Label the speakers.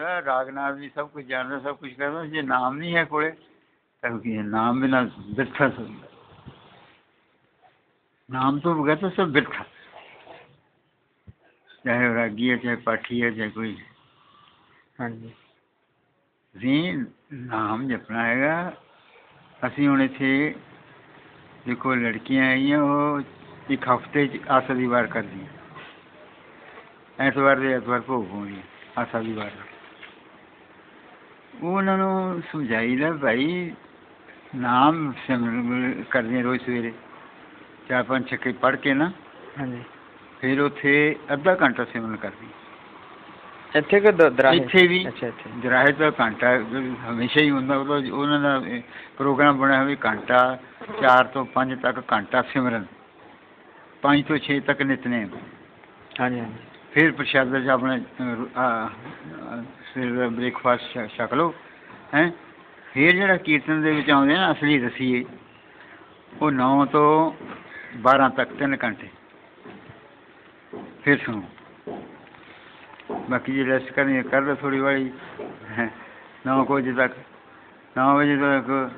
Speaker 1: ਜਿਹੜਾ ਰਾਗ ਨਾਲ ਵੀ ਸਭ ਕੁਝ ਜਾਣਦਾ ਸਭ ਕੁਝ ਕਰਦਾ ਜੇ ਨਾਮ ਨਹੀਂ ਹੈ ਕੋਲੇ ਤਾਂ ਕੀ ਹੈ? ਨਾਮ ਬਿਨਾਂ ਬਿਰਥਾ ਹੁੰਦਾ ਨਾਮ ਤੋਂ ਬਗੈਰ ਤਾਂ ਸਭ ਬਿਰਥਾ ਚਾਹੇ ਉਹ ਰਾਗੀ ਹੈ ਚਾਹੇ ਪਾਠੀ ਹੈ ਚਾਹੇ ਕੋਈ
Speaker 2: ਹਾਂਜੀ
Speaker 1: ਜੀ ਨਾਮ ਜਪਣਾ ਹੈਗਾ ਅਸੀਂ ਹੁਣ ਇੱਥੇ ਦੇਖੋ ਲੜਕੀਆਂ ਆਈਆਂ ਉਹ ਇੱਕ ਹਫ਼ਤੇ ਚ ਆਸਾ ਦੀ ਵਾਰ ਕਰਦੀਆਂ ਐਤਵਾਰ ਦੇ ਐਤਵਾਰ ਭੋਗ ਪਾਉਂਦੀਆਂ ਆਸਾ ਦੀ ਵਾਰ ਉਹ ਉਹਨਾਂ ਨੂੰ ਸਮਝਾਈਦਾ ਭਾਈ ਨਾਮ ਸਿਮਰਨ ਕਰਦੀਆਂ ਰੋਜ਼ ਸਵੇਰੇ। ਚਾਰ ਪੰਜ ਛੱਕੇ ਪੜ੍ਹ ਕੇ ਨਾ
Speaker 2: ਹਾਂਜੀ।
Speaker 1: ਫਿਰ ਉੱਥੇ ਅੱਧਾ ਘੰਟਾ ਸਿਮਰਨ ਕਰਦੀ।
Speaker 2: ਇੱਥੇ ਕਿ ਦ- ਦਰਾਹੇ?
Speaker 1: ਇੱਥੇ ਵੀ
Speaker 2: ਅੱਛਾ ਇੱਥੇ
Speaker 1: ਦਰਾਹੇ ਦਾ ਘੰਟਾ ਹਮੇਸ਼ਾ ਹੀ ਹੁੰਦਾ ਉਹਦਾ ਉਹਨਾਂ ਦਾ ਪ੍ਰੋਗਰਾਮ ਬਣਿਆ ਹੋਇਆ ਘੰਟਾ 4 ਤੋਂ 5 ਤੱਕ ਘੰਟਾ ਸਿਮਰਨ। 5 ਤੋਂ 6 ਤੱਕ ਨਿਤਨੇਮ।
Speaker 2: ਹਾਂਜੀ ਹਾਂਜੀ।
Speaker 1: ਫਿਰ ਪ੍ਰਸ਼ਾਦਾ ਚ ਆਪਣਾ ਸਵੇਰ ਬ੍ਰੇਕਫਾਸਟ ਛਕ ਲਓ, ਹੈਂ। ਫਿਰ ਜਿਹੜਾ ਕੀਰਤਨ ਦੇ ਵਿੱਚ ਆਉਂਦੇ ਨਾ, ਅਸਲੀ ਰਸੀਏ, ਉਹ 9 ਤੋਂ 12 ਤੱਕ 3 ਘੰਟੇ। ਫਿਰ ਸੁਣੋ। ਬਾਕੀ ਜੇ ਰੈਸਟ ਕਰਨੀ ਕਰ ਲਓ ਥੋੜੀ ਵਾਲੀ 9 ਵਜੇ ਤੱਕ 9 ਵਜੇ ਤੱਕ